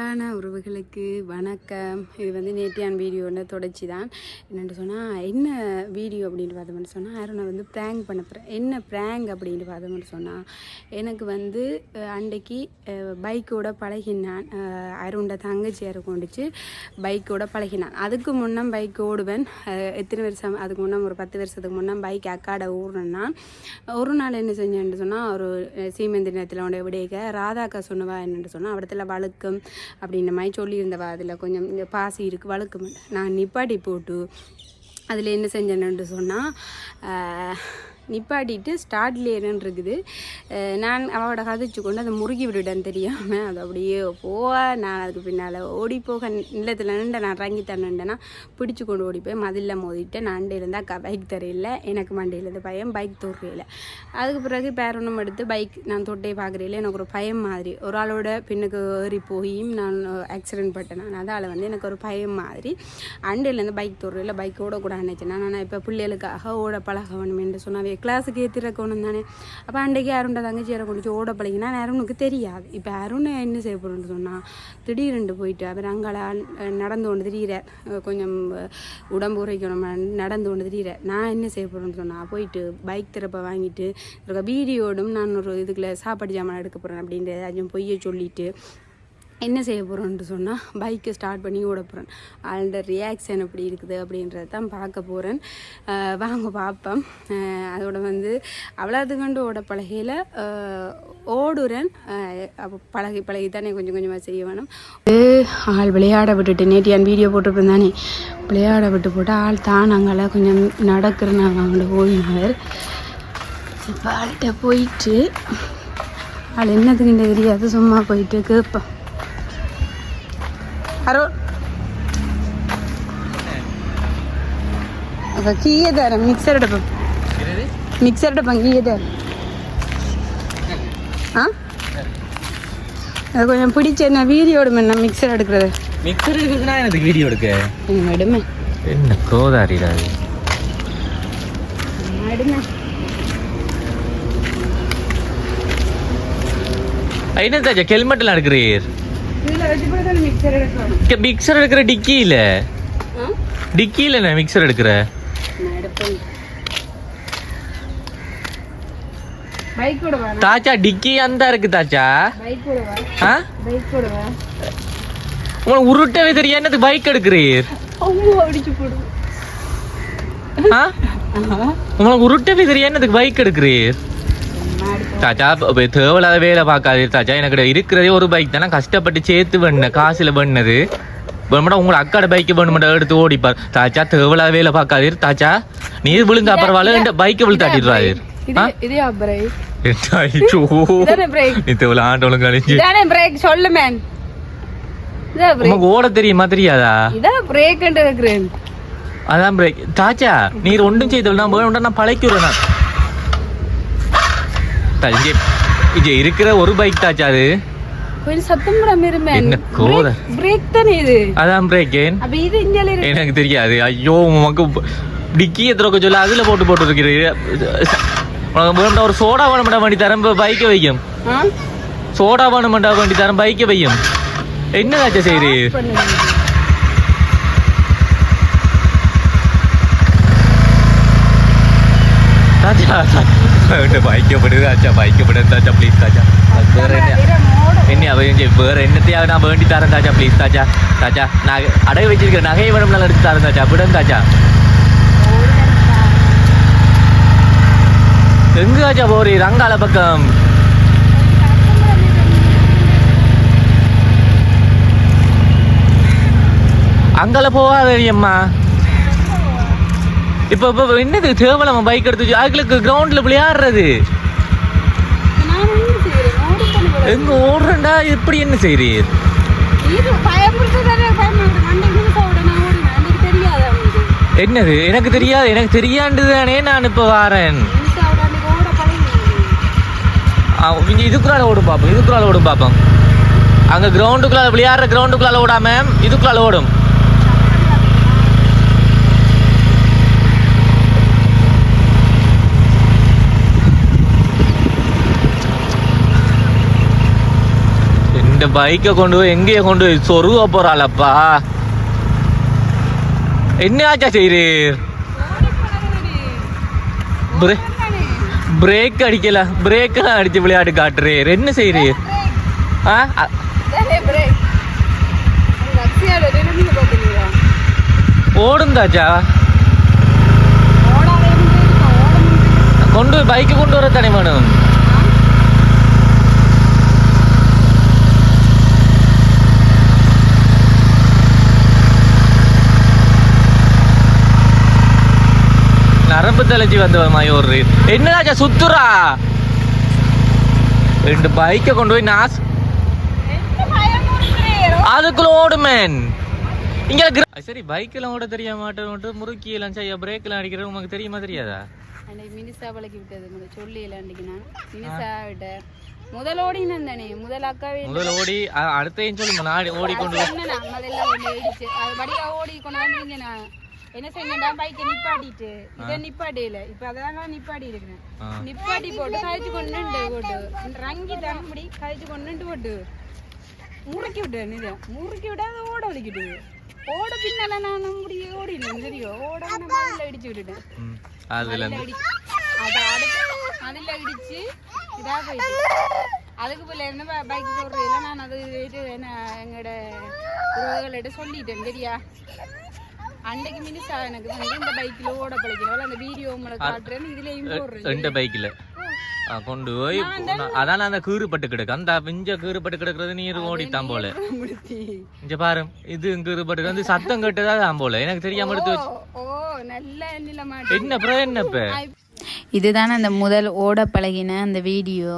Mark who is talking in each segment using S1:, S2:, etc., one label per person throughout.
S1: அன்பான உறவுகளுக்கு வணக்கம். இது வந்து நேட்டியான் வீடியோட தொடர்ச்சி தான் என்னென்னு சொன்னால் என்ன வீடியோ அப்படின்னு பார்த்தோம்னு சொன்னால் அருணை வந்து ப்ராங்க் பண்ண போகிறேன் என்ன ப்ராங்க் அப்படின்னு பார்த்தோம்னு சொன்னால் எனக்கு வந்து அன்றைக்கு பைக்கோட பழகினான். அருண்ட தங்கச்சியாரை கொண்டுச்சு பைக்கோட பழகினான். அதுக்கு முன்னே பைக் ஓடுவேன். எத்தனை வருஷம் அதுக்கு முன்னே ஒரு பத்து வருஷத்துக்கு முன்னே பைக் அக்காட ஓடுனேன்னா ஒரு நாள் என்ன செஞ்சேன்னு சொன்னால் ஒரு அஹ், நேரத்தில் உடைய விடையக ராதாக்கா சொன்னவா என்னென்னு சொன்னால் அவடத்தில் வழக்கம். அப்படின்ற மாதிரி சொல்லியிருந்தவா. அதில் கொஞ்சம் இந்த பாசி இருக்குது வழக்கு நான் நிப்பாட்டி போட்டு அதில் என்ன செஞ்சேன்னு சொன்னால் நிப்பாட்டிட்டு ஸ்டார்ட்லேயர்னு இருக்குது. நான் அவளோட கதைச்சு கொண்டு அதை முறுகி விட்டுட்டேன் தெரியாமல் அது அப்படியே போக நான் அதுக்கு பின்னால் ஓடி போக நிலத்தில் நின்று நான் இறங்கி தரணுண்டேன்னா பிடிச்சு கொண்டு ஓடி போய் மதிலில் மோதிட்டு நான் இருந்தால் அக்கா பைக் தரையில் எனக்கு மண்டையிலேருந்து பயம் பைக் தொடுறையில் அதுக்கு பிறகு பேரணும் எடுத்து பைக் நான் தொட்டே பார்க்குறையில எனக்கு ஒரு பயம் மாதிரி. ஒரு ஆளோட பின்னுக்கு ஏறி போயும் நான் ஆக்சிடென்ட் பட்டேன் நான் அதால் வந்து எனக்கு ஒரு பயம் மாதிரி. அண்டையிலேருந்து பைக் தொடுறையில் பைக் ஓடக்கூடாது நினச்சேன் நான் இப்போ பிள்ளைகளுக்காக ஓட பழக வேணும் என்று சொன்னாவே கிளாஸுக்கு ஏற்றிருக்கணும் தானே. அப்போ அன்றைக்கு அருண்ட தங்கச்சி யாரை கொண்டு ஓட பழகினா அருணுக்கு தெரியாது. இப்போ அருண் என்ன செய்ய போகிறோன்னு சொன்னால் திடீரெண்டு போயிட்டு அப்புறம் அங்கால நடந்து கொண்டு திடீர கொஞ்சம் உடம்பு உரைக்கணும் நடந்து கொண்டு திடீர நான் என்ன செய்ய போகிறேன்னு சொன்னால் போயிட்டு பைக் திறப்பை வாங்கிட்டு இருக்க வீடியோடும் நான் ஒரு இதுக்குள்ள சாப்பாடு ஜாமான் எடுக்க போகிறேன் அப்படின்ற ஏதாச்சும் பொய்யை சொல்லிட்டு என்ன செய்ய போகிறோன்ட்டு சொன்னால் பைக்கை ஸ்டார்ட் பண்ணி ஓட போகிறேன் அவளோட ரியாக்ஷன் எப்படி இருக்குது அப்படின்றத தான் பார்க்க போகிறேன் வாங்க பார்ப்போம் அதோட வந்து அவ்வளோது கண்டு ஓட பழகையில் ஓடுறேன். அப்போ பழகி பழகி தானே கொஞ்சம் கொஞ்சமாக செய்ய வேணும். ஆள் விளையாட விட்டுட்டு நேற்று வீடியோ போட்டுருப்பேன் தானே? விளையாட விட்டு போட்டு ஆள் தான் அங்கே கொஞ்சம் நடக்கிறேன். அவங்களோட போயினார். இப்போ ஆள்கிட்ட போயிட்டு ஆள் என்னத்துக்கு தெரியாது சும்மா போயிட்டு கேட்பேன் ஹலோ அக்கா கீயே தரேன் மிக்சர் எடுப்பேன் மிக்சர் எடுப்பேன் கீயே தரேன் ஆ அது கொஞ்சம் பிடிச்ச என்ன வீடியோ எடுமே நான் மிக்சர் எடுக்கிறது
S2: மிக்சர் எனக்கு வீடியோ எடுக்க
S1: எடுமே
S2: என்ன கோதாரிடா அது என்ன தாச்சா ஹெல்மெட்லாம் எடுக்கிறீர்
S1: இதில் வச்சு கூட தானே மிக்சர் வா
S2: தாச்சா டிக்கி அந்த இருக்கு தாச்சா உங்களுக்கு உருட்டவே தெரியும் என்னது பைக் எடுக்கிறீர் உங்களுக்கு உருட்டவே தெரியும் என்னதுக்கு பைக் எடுக்கிறீர் தாச்சா தேவையில்லாத வேலை பார்க்காது தாச்சா எனக்கு இருக்கிறதே ஒரு பைக் தானே. கஷ்டப்பட்டு சேர்த்து பண்ண காசுல பண்ணது வேணுமாடா உங்களோட அக்காட பைக்கு வேணுமாடா எடுத்து ஓடிப்பார். தாச்சா தேவையில்லாத வேலை பார்க்காதீர் தாச்சா நீர் விழுங்க பரவாயில்ல இந்த பைக்கை விழு தாட்டிடுறாரு
S1: இது இதே பிரேக்
S2: ஐயோ
S1: இதானே பிரேக்
S2: நீ தேவையில்ல ஆண்டவளும் கழிஞ்சு
S1: இதானே பிரேக் சொல்லு மேன் இதா பிரேக்
S2: உனக்கு ஓட தெரியுமா தெரியாதா?
S1: பிரேக்
S2: அதான் பிரேக் தாச்சா நீர் ஒன்றும் செய்தவள் நான் வேணும்டா நான் பழைக்கிறேன் நான். இங்கே இங்கே இருக்கிற ஒரு பைக் தாச்சா அது.
S1: கொஞ்சம் சத்தம்
S2: என்ன கோத?
S1: பிரேக் தானே இது?
S2: அதான் பிரேக்கேன்
S1: அப்ப இது இந்தியால இருக்கு.
S2: எனக்கு தெரியாது. ஐயோ உனக்கு டிக்கி எத்தனை சொல்ல அதுல போட்டு போட்டு உனக்கு ஒரு சோடா வேணும்டா வண்டி தரம் பைக்கை வைக்கும்? சோடா வேணும்டா வண்டி தரம் பைக்கை வைக்கும். என்னதாச்சா
S1: பண்ணுங்க.
S2: தாச்சா பைக்கை படுது தாச்சா ப்ளீஸ் தாச்சா அது வேற என்ன
S1: இரு, மோட.
S2: என்ன அவ வேற என்னத்தையாவது நான் வேண்டி தரேன் தாச்சா ப்ளீஸ் தாச்சா தாச்சா நான் அடகு வச்சிருக்கிற நகையை வேணும்னாலும் எடுத்து தரேன் தாச்சா விடன் தாச்சா எங்க தாச்சா போறீர் அங்கால பக்கம் அங்கால போகாத அம்மா இப்போ இப்போ என்னது? தேவலமா பைக் எடுத்து அதுகளுக்கு கிரவுண்டில் விளையாடுறது. எங்க ஓடுறண்டா இப்படி என்ன செய்றீர்? என்னது? எனக்கு தெரியாது. எனக்கு தெரியாண்டு தானே நான் இப்போ வாரேன். இங்கே இதுக்குள்ளால ஓடும் பார்ப்போம் இதுக்குள்ளால ஓடும் பார்ப்போம் அங்கே கிரவுண்டுக்குள்ளால விளையாடுற கிரவுண்டுக்குள்ளால ஓடாம இதுக்குள்ளால ஓடும். இந்த பைக்கை கொண்டு போய் எங்கேயே கொண்டு போய் சொருக போறாளப்பா என்ன ஆச்சா செய்றீர் பிரே- பிரேக் அடிக்கல பிரேக் அடிச்சு விளையாட்டு காட்டுறீர் என்ன செய்றீர் ஆ ஓடுந்தாச்சா கொண்டு போய் பைக்கு கொண்டு வர தானே வேணும் நரம்பு தலைச்சி வந்த மாதிரி ஒரு என்னடாச்சா சுத்துறா ரெண்டு பைக்கை கொண்டு போய் நாஸ் அதுக்குள்ள ஓடுமேன் இங்க சரி பைக்கெல்லாம் ஓட தெரிய மாட்டேன் முறுக்கி எல்லாம் செய்ய பிரேக் எல்லாம் அடிக்கிறது உனக்கு தெரியுமா தெரியாதா
S1: மினிசா பழக்கி விட்டது முதல் சொல்லி அன்னைக்கு நான் மினிசா விட்ட முதல் ஓடினேன் தானே முதல் அக்காவே
S2: முதல்ல ஓடி அடுத்தையும் சொல்லு நான்
S1: இடிச்சு அது படியா ஓடி கொண்டாந்து நான் என்ன செஞ்சேன்டா பைக்கை நிப்பாட்டிட்டு. இதை நிப்பாட்டியில. இப்ப அதெல்லாம் நிப்பாட்டி இருக்கிறேன். நிப்பாட்டி போட்டு கழிச்சு கொண்டு போட்டு. ரங்கி தரம்படி கழிச்சு கொண்டு போட்டு. முறுக்கி விட்டேன் இதை முறுக்கி விட அதை ஓட வலிக்கிட்டு ஓட பின்னால நான் முடிய ஓடினேன் தெரியும் ஓட மதில இடிச்சு விட்டுட்டேன்.
S2: அதுல
S1: மதில்ல இடி அதை அடுத்து மதில இடிச்சு இதா போயிட்டு. அதுக்கு போல இருந்து பைக் போடுறதுல நான் அது என்ன எங்களோட உறவுகள்கிட்ட சொல்லிட்டேன் சரியா அன்னைக்கு மினிசா எனக்கு வந்து இந்த பைக்ல ஓட பழக்கிறவள் அந்த வீடியோ உங்களுக்கு காட்டுறேன் இதுலயும் போடுறேன்
S2: ரெண்டு பைக்கில் கொண்டு போய் அதான் அந்த கீறுபட்டு கிடக்கு. அந்த பிஞ்ச கீறுபட்டு கிடக்குறது நீர் ஓடித்தான் போல. இங்க பாரு இது கீறுபட்டு வந்து சத்தம் கேட்டதா தான் போல. எனக்கு தெரியாம எடுத்து வச்சு
S1: ஓ நல்ல நிலமா
S2: என்ன என்ன இப்ப
S1: இதுதான் அந்த முதல் ஓட பழகின அந்த வீடியோ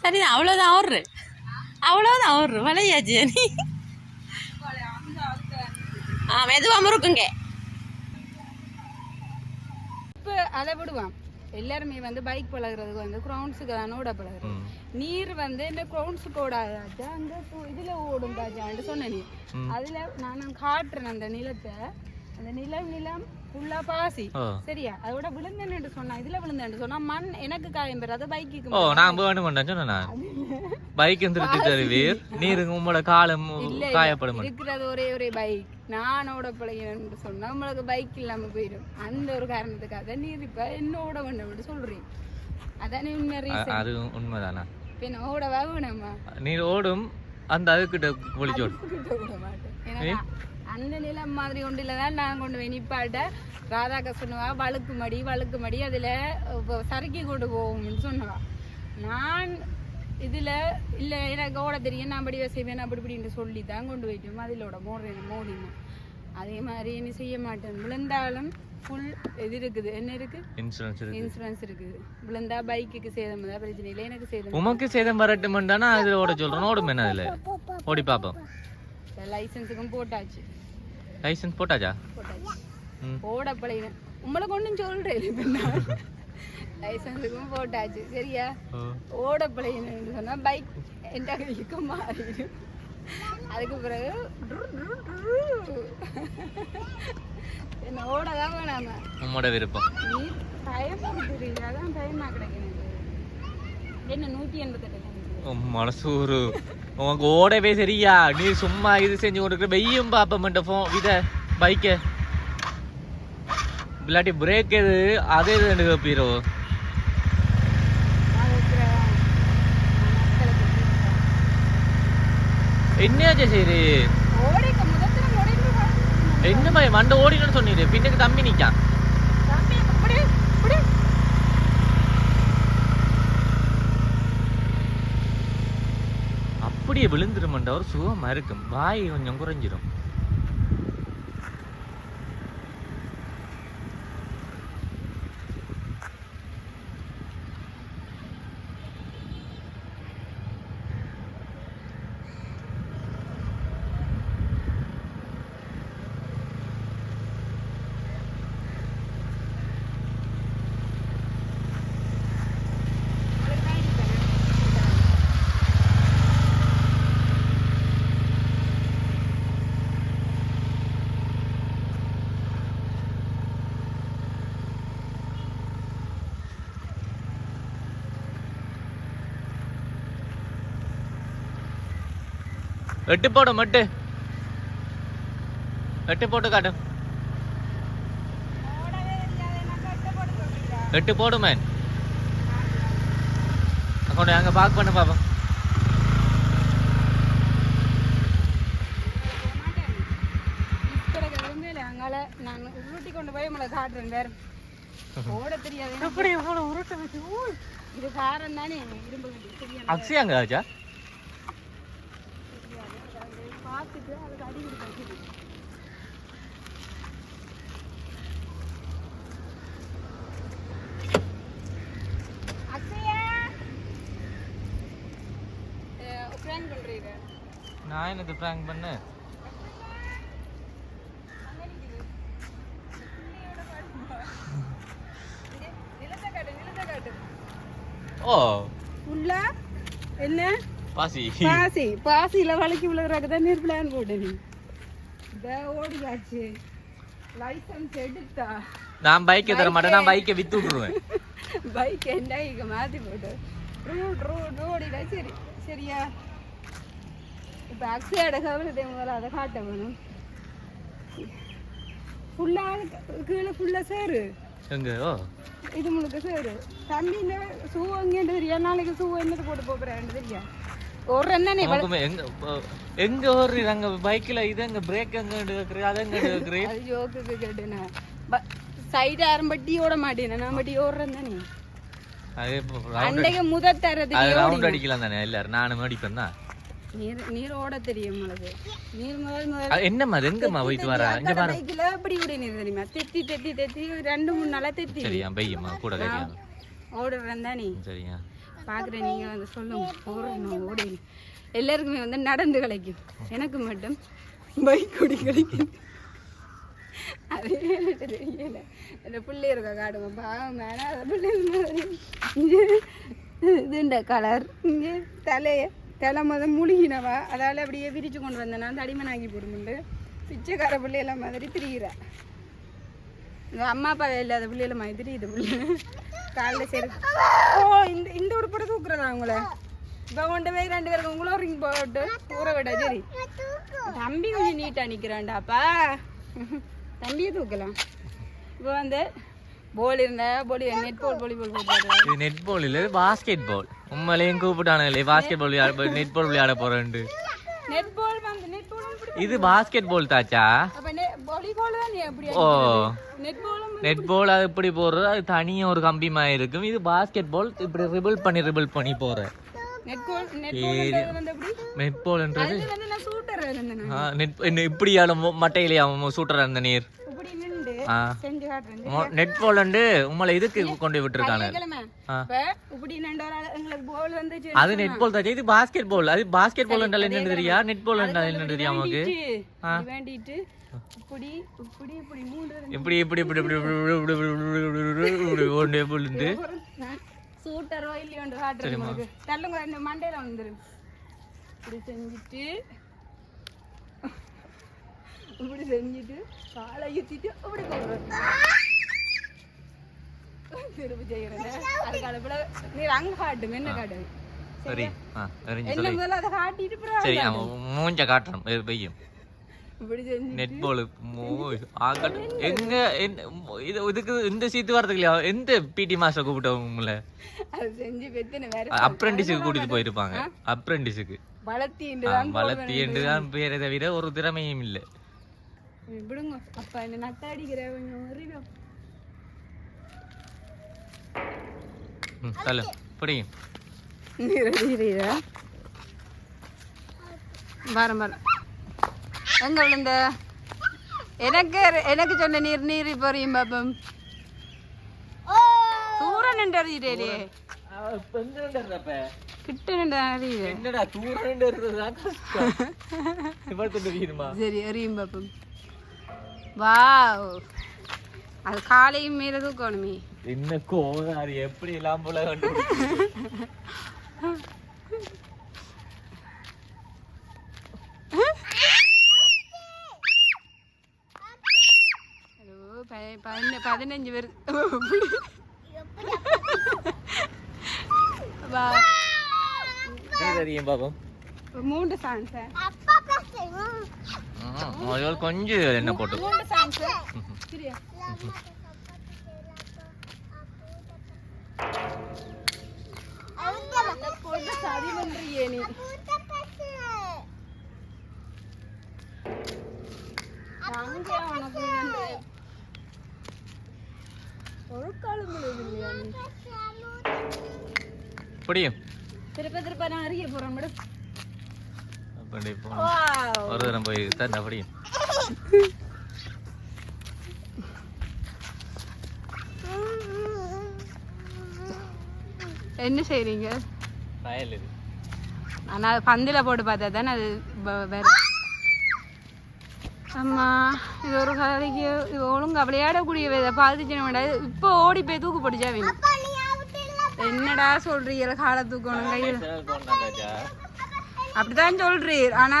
S3: சரி அவ்வளோதான் அவரு அவ்வளோதான் அவரு விளையாச்சு நீ? ஆ மெதுவாக முறுக்குங்க.
S1: இப்போ அதை விடுவான் எல்லாருமே வந்து பைக் பழகுறதுக்கு வந்து க்ரௌண்ட்ஸுக்கு தான் ஓட பழகுறது. நீர் வந்து இந்த க்ரௌண்ட்ஸுக்கு ஓடாதாச்சா அந்த இதுல ஓடும் தாச்சான்னு சொன்ன நீ அதுல நான் காட்டுறேன் அந்த நிலத்தை. அந்த நிலம் நிலம் ஃபுல்லா பாசி. சரியா? அதோட விழுந்தேன்னு சொன்னா இதுல விழுந்தேன்னு சொன்னா மண் எனக்கு காயம் பெறாத. பைக்குக்கு
S2: ஓ நான் வேணும் சொன்னேன்? நான் பைக் திருட்டு தருவீர் நீர் உங்களோட காலம் காயப்படும்
S1: இருக்கிறது ஒரே ஒரே பைக். நானோட பழகினு சொன்னா நம்மளுக்கு பைக் இல்லாம போயிடும். அந்த ஒரு காரணத்துக்காக நீ இப்ப என்னோட வேண்டாம் சொல்றீங்க அதானே உண்மை
S2: அது உண்மைதானா?
S1: இப்ப என்ன ஓடவா வேணாமா?
S2: நீர் ஓடும் அந்த அதுக்கிட்ட ஒளிச்சோடும்.
S1: ஏன்னா அந்த நிலம் மாதிரி ஒன்றில் தான் நான் கொண்டு போய் நிப்பாட்ட. ராதாகிருஷ்ணவா வழுக்கு மடி வழுக்கு மடி அதில் சறுக்கி கொண்டு போவோம்னு சொன்னவா. நான் இதில் இல்லை எனக்கு ஓட தெரியும் நான் படிவ செய்வேன் அப்படி இப்படின்னு சொல்லி தான் கொண்டு போயிட்டு மதிலோட மோடுறேன் மோதினேன் அதே மாதிரி என்ன செய்ய மாட்டேன். விழுந்தாலும் ஃபுல் இது இருக்குது. என்ன இருக்குது
S2: இன்சூரன்ஸ் இருக்கு
S1: இன்சூரன்ஸ் இருக்குது. விழுந்தா பைக்குக்கு சேதம் தான் பிரச்சனை இல்லை. எனக்கு சேதம்
S2: உமக்கு சேதம் வரட்டும் தானே அது ஓட சொல்றேன் ஓடும் என்ன அதுல? ஓடி பாப்போம்.
S1: லைசன்ஸுக்கும் போட்டாச்சு.
S2: லைசன்ஸ் போட்டாச்சா?
S1: போட்டாச்சு.
S2: ம்.
S1: ஓட பழகினேன் உங்களுக்கு ஒன்றும் சொல்கிறேன் இப்போ நான் லைசன்ஸுக்கும் போட்டாச்சு. சரியா. ஓட பழகினேன்னு சொன்னால் பைக் எந்த கைக்கு மாறிடும் அதுக்கு பிறகு. என்ன ஓட தான் வேணாம
S2: உம்மோட விருப்பம்.
S1: நீ டைம் கொடுத்துருக்கீங்க அதான் டைமாக கிடைக்கணும் என்ன நூற்றி எண்பத்தெட்டு
S2: மனசு ஒரு உனக்கு ஓடவே சரியா நீ சும்மா இது செஞ்சு கொடுக்குற வெய்யும் பாப்ப ஃபோன் இத பைக்க இல்லாட்டி பிரேக் எது அதே இது
S1: நான் வைக்கிறேன்
S2: என்னையாச்சே சரி என்ன மண்டை ஓடினு சொன்னீரு பின்னுக்கு தம்பி நிக்கான்
S1: தம்பி இப்படி இப்படி
S2: அப்படியே விழுந்துருமண்டா ஒரு சுகமாக இருக்கும். வாய் கொஞ்சம் குறைஞ்சிரும். எட்டு போடும் மட்டு. எட்டு போட்டு காட்டு. வெட்டு போடுமே அக்கௌண்ட் அங்கே பார்க் பண்ணு பாப்போம்.
S1: அங்கால நான் உருட்டி கொண்டு போய் உங்களை காட்டுறேன் வேற ஓட தெரியாது
S2: அப்படி எவ்வளோ உருட்டு வச்சு
S1: இது காரம் தானே இரும்பு
S2: அங்கே ஆச்சா நான் என்னது ப்ராங்க் பண்ணு ஓ பாசி.
S1: பாசி பாசியில வலிக்கு விழுகிறக்கு தான் நீர் பிளான் போட்டு நீ இதை ஓடியாச்சு. லைசன்ஸ் எடுத்தா.
S2: நான் பைக்கை தர மாட்டேன் நான் பைக்கை வித்து விட்டுருவேன்.
S1: பைக் என்ன இங்க மாத்தி போட்டு. ரூட் ரூட் ஓடிடா சரி சரியா? இப்போ அக்ஷயோட கவனத்தை முதல்ல அதை காட்ட வேணும். ஃபுல்லாக கீழே ஃபுல்லாக சேரு. இது முழுக்க சேரு. தண்ணியில் ஷூ எங்கேன்னு தெரியா? நாளைக்கு ஷூ என்னது போட்டு போகிறேன் தெரியா? ஒரு என்ன
S2: நமக்குமே எங்க எங்க ஒரு அங்க பைக்ல இது எங்க பிரேக் எங்க எடுக்கிறீ அது எங்க எடுக்கிறீ
S1: அது ஜோக்குக்கு கேட்டேனே. சைடு ஆரம்பட்டி ஓட மாட்டேன். நான் பட்டி ஓடுறேன் தானே.
S2: அது
S1: முதல் தரதுக்கு
S2: அது ரவுண்ட் அடிக்கலாம் தானே எல்லாரும்? நானும் அடிப்பேன் தான்.
S1: நீர் நீர் ஓட தெரியும் உங்களுக்கு நீர் முதல் முதல்.
S2: என்னம்மா அது எங்கம்மா போயிட்டு வரா? இங்க பாரு.
S1: பைக்கில் அப்படி ஓடி நீர் தெரியுமா? தெத்தி தெத்தி தெத்தி ரெண்டு மூணு நாளா தெத்தி.
S2: சரியா பையம்மா கூட
S1: ஓடுறேன் தானே.
S2: சரியா
S1: பார்க்குறேன் நீங்கள் வந்து சொல்லுங்க. ஓடணும் ஓடி எல்லாருக்குமே வந்து நடந்து கிடைக்கும் எனக்கு மட்டும் பைக் ஓடி கிடைக்கும் அதே எனக்கு தெரியல. இந்த பிள்ளை இருக்க காடுங்க பாவம் வேணா அந்த பிள்ளை மாதிரி இங்கே இதுண்ட கலர் இங்கே தலையை தலை மொதல் முழுகினவா? அதால் அப்படியே விரிச்சு கொண்டு வந்தேன். நான் தடிமனாகி போடுமுண்டு பிச்சைக்கார பிள்ளையெல்லாம் மாதிரி திரிகிறா அம்மா அப்பா இல்லாத பிள்ளைகள மாதிரி இது பிள்ளை. காலைல சரி. ஓ இந்த இந்த ஒரு படம் தூக்குறதா அவங்கள இப்போ கொண்டு போய் ரெண்டு பேருக்கு உங்களும் ரிங் போட்டு ஊற விட சரி. தம்பி கொஞ்சம் நீட்டாக நிற்கிறான்டாப்பா தம்பியை தூக்கலாம். இப்போ வந்து போல் இருந்தா போலி நெட் பால் வாலிபால் போட்டு
S2: இது நெட் பால் இல்லை பாஸ்கெட் பால் உண்மையிலேயும் கூப்பிட்டானுங்களே பாஸ்கெட் பால் விளையாட நெட் பால் விளையாட போகிறேன்ட்டு
S1: நெட் வந்து நெட் பால்
S2: இது பாஸ்கெட்பால் தாச்சா? ஓ.
S1: நெட் பால்
S2: நெட் பால் அது இப்படி போடுறது? அது தனியாக ஒரு கம்பி மாதிரி இருக்கும். இது பாஸ்கெட்பால் இப்படி ரிபிள் பண்ணி ரிபிள் பண்ணி போகிறேன்
S1: நெட்
S2: பால்ன்றது நெட் இப்படி ஆளும் மட்டையிலே ஆகும் சூட்டராக இருந்த நீர். நெட் போல் வந்து உங்களை இதுக்கு கொண்டு விட்டுருக்காங்க அது நெட் பால் தான் இது பாஸ்கெட் பால் அது பாஸ்கெட் பால் என்றால் தெரியா நெட் பால் என்றால் தெரியா
S1: உங்களுக்கு இப்படி இப்படி இப்படி
S2: இப்படி இப்படி இப்படி ஒன்று விழுந்து
S1: சூட்டரோ இல்லையோண்டு காட்டுறது தள்ளுங்க மண்டையில வந்துடும் இப்படி செஞ்சுட்டு இப்படி செஞ்சுட்டு காலை ஏற்றிட்டு அப்படி போடுறேன் திருப்பி செய்கிறேன் அது கடுப்புல நீர் அங்கே காட்டும் என்ன காட்டும்
S2: சரி
S1: என்ன முதல்ல அதை காட்டிட்டு
S2: சரி மூஞ்ச காட்டணும்
S1: பெய்யும்
S2: நெட் பால் எங்க இது இதுக்கு இந்த சீத்து வரதுக்கு எந்த பிடி மாஸ்டர் கூப்பிட்டவங்கள அப்ரெண்டிஸுக்கு கூட்டிட்டு போயிருப்பாங்க அப்ரெண்டிஸுக்கு
S1: வளர்த்தி
S2: வளர்த்தி என்று தான் பேரை தவிர ஒரு திறமையும் இல்லை
S1: விடுங்க. அப்பா என்ன நத்த அடிக்கிற கொஞ்சம் அறிவோம்
S2: தள்ளு. பிடிக்கும்
S1: வரம் வரம் எங்க விழுந்த? எனக்கு எனக்கு சொன்ன நீர் நீர் பொரியும் பாப்பம். தூரம் நின்று அறியிறே கிட்ட நின்று அறியுது
S2: என்னடா தூரம் இருக்கிறதா இவ்வளவு தெரியுமா?
S1: சரி அறியும் பாப்பம். வாவ் அது காலையும் மேல தூக்கணுமே
S2: என்ன கோதாரி எப்படி எல்லாம் போல
S1: பதினஞ்சு பேர்
S2: தெரியும் பாப்போம்
S1: மூன்று சான்ஸ்
S2: முதல் கொஞ்சம் என்ன போட்டு?
S1: மூன்று திருப்ப திருப்ப நான் அறிய போறேன் மேடம்.
S2: அப்படி போ ஒரு தரம் போய் தான் அப்படியும்
S1: என்ன செய்றீங்க?
S2: வயல் இது.
S1: ஆனால் பந்தில போட்டு பார்த்தா தானே அது வ- வரும் அம்மா இது ஒரு கதைக்கு இது ஒழுங்கா விளையாடக்கூடிய இதை பாதிச்சு விடாது இப்போ ஓடி போய் தூக்கு பிடிச்சா வேணும் என்னடா சொல்றீங்க? காலை தூக்கணும் கையில். அப்படிதான் சொல்றீர் ஆனா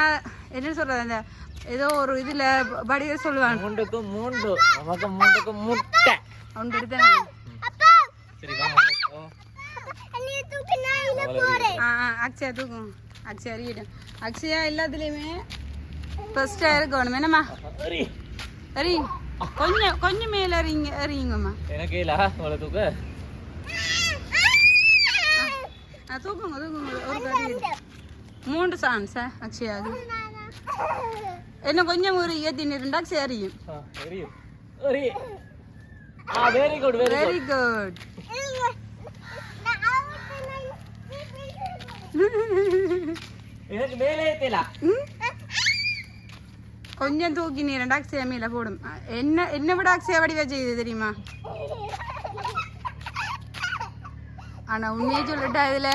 S1: என்ன சொல்றது அந்த ஏதோ ஒரு இதுல படிக்க சொல்லுவாங்க.
S2: மூண்டுக்கு மூண்டு நமக்கு மூண்டுக்கு முட்டை.
S1: ஒன்று எடுத்தேன்
S2: சரி வாங்க ஓ.
S1: ஆ ஆ, அக்ஷயா தூக்கும் அக்ஷயா அறியிடும் அக்ஷயா எல்லாத்துலேயுமே ஃபர்ஸ்டாக இருக்கணும் என்னம்மா?
S2: சரி.
S1: சரி. கொஞ்சம் கொஞ்சம் மேலே அறிங்க அறியுங்கம்மா.
S2: எனக்கு இல்ல உங்களை தூக்க.
S1: ஆ தூக்குங்க தூக்குங்க. ஒரு கறி மூன்று சான்ஸா அக்ஷயாவுக்கு என்ன கொஞ்சம் ஒரு ஏற்றி இருந்தா சரியும்.
S2: வெரி குட் வெரி
S1: குட் கொஞ்சம் தூக்கி நீ ரெண்டு அக்ஷயா மேல போடும். என்ன என்ன விட அக்ஷயா வடிவா செய்யுது தெரியுமா? ஆனா உண்மையை சொல்லட்டா இதுல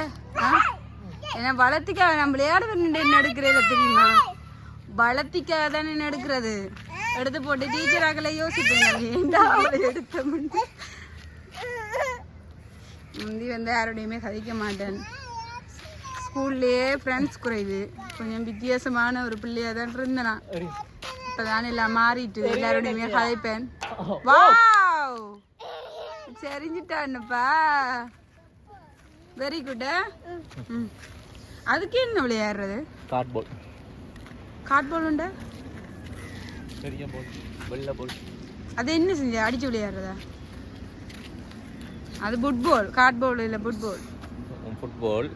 S1: ஆ? என்ன வளர்த்திக்காக நம்ம விளையாட என்ன எடுக்கிறதுல தெரியுமா? வளர்த்திக்காக தானே என்ன எடுக்கிறது எடுத்து போட்டு டீச்சர் ஆகல யோசிப்பேன் ஏன்டா அவளை எடுத்த முந்தி? முந்தி வந்து யாரோடையுமே கதைக்க மாட்டேன். ஸ்கூல்லையே ஃப்ரெண்ட்ஸ் குறைவு. கொஞ்சம் வித்தியாசமான ஒரு பிள்ளையா தான் இருந்தேன். இப்பதான் எல்லாம் மாறிட்டு எல்லாரோடையுமே கதைப்பேன் வாவ் சரிஞ்சிட்டான்ப்பா வெரி குட் ம். அதுக்கு என்ன விளையாடுறது?
S2: கார்ட்போர்ட்
S1: கார்ட்போர்ட் உண்டா?
S2: பெரிய போல் வெள்ளை போல்
S1: அது என்ன செஞ்ச? அடிச்சு விளையாடுறதா? அது ஃபுட்பால் கார்ட்போர்டு இல்லை football
S2: football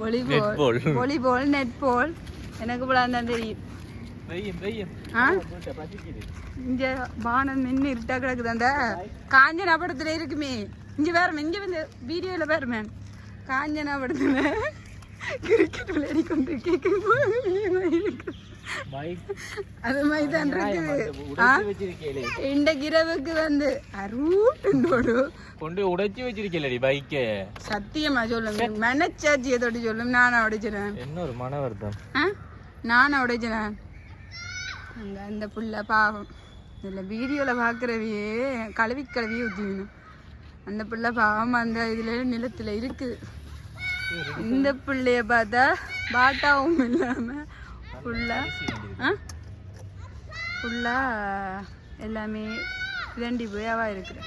S1: volleyball. Volleyball netball எனக்கு தான் தெரியும். இங்க வானம் நின்று இருட்டா கிடக்குது அந்த காஞ்சனா படத்துல இருக்குமே. இங்க வேற இங்க வந்து வீடியோல வேறுமே காஞ்சனா படத்துல கிரிக்கெட் விளையாடி கொண்டு கேட்கும் அது மாதிரி தான் இருக்குது. இந்த இரவுக்கு வந்து அரூட்டோடு
S2: கொண்டு உடைச்சு வச்சிருக்கேளடி பைக்கை.
S1: சத்தியமா சொல்லும். மனச்சாட்சியை தொட்டு சொல்லும். நானா உடைச்சினேன்
S2: என்ன ஒரு மன வருத்தம்.
S1: நானா உடைச்சினேன் அங்க அந்த புள்ள பாவம். இதில் வீடியோவில் பார்க்குறவையே கழுவி கழுவி ஊற்றிக்கணும் அந்த புள்ள பாவம் அந்த இதில் நிலத்தில் இருக்குது இந்த பிள்ளைய பார்த்தா பாட்டாவும் இல்லாமல் ஃபுல்லாக ஆ? ஃபுல்லாக எல்லாமே வேண்டி போயாவா அவா இருக்குது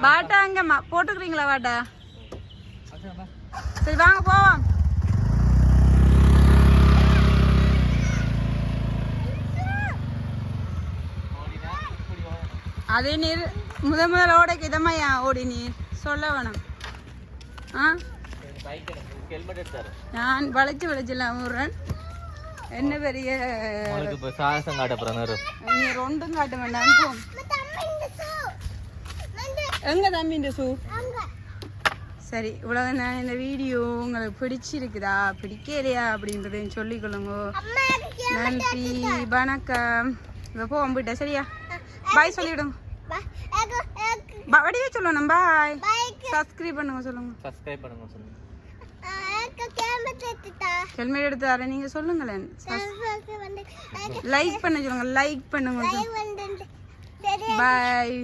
S1: பாட்டா அங்கம்மா போட்டுக்கிறீங்களா பாட்டா? சரி வாங்க போவோம். அதே நீர் முத முதல் ஓடைக்கு இதமா ஏன் ஓடி நீர் சொல்ல வேணாம். ஆ? நான் வளைச்சு வளைச்சலாம் விடுறேன் என்ன பெரிய
S2: இப்போ சாகசம் காட்ட போகிறேன்
S1: நீ ரெண்டும் காட்ட வேண்டாம் போ. எங்க தம்பி இந்த ஷூ? சரி இவ்வளவு நான் இந்த வீடியோ உங்களுக்கு பிடிச்சிருக்குதா? பிடிக்கலையா அப்படின்றதையும் சொல்லிக்கொள்ளுங்க நன்றி வணக்கம். இப்போ போவோம் போயிட்டா சரியா? பாய் சொல்லிவிடுங்க. வடிவே சொல்லணும் பாய் சப்ஸ்கிரைப் பண்ணுங்க சொல்லுங்க.
S2: சப்ஸ்கிரைப் பண்ணுங்க சொல்லுங்க.
S1: ஹெல்மெட் எடுத்து தரேன் நீங்க சொல்லுங்களேன். லைக் பண்ண சொல்லுங்க லைக் பண்ணுங்க பாய்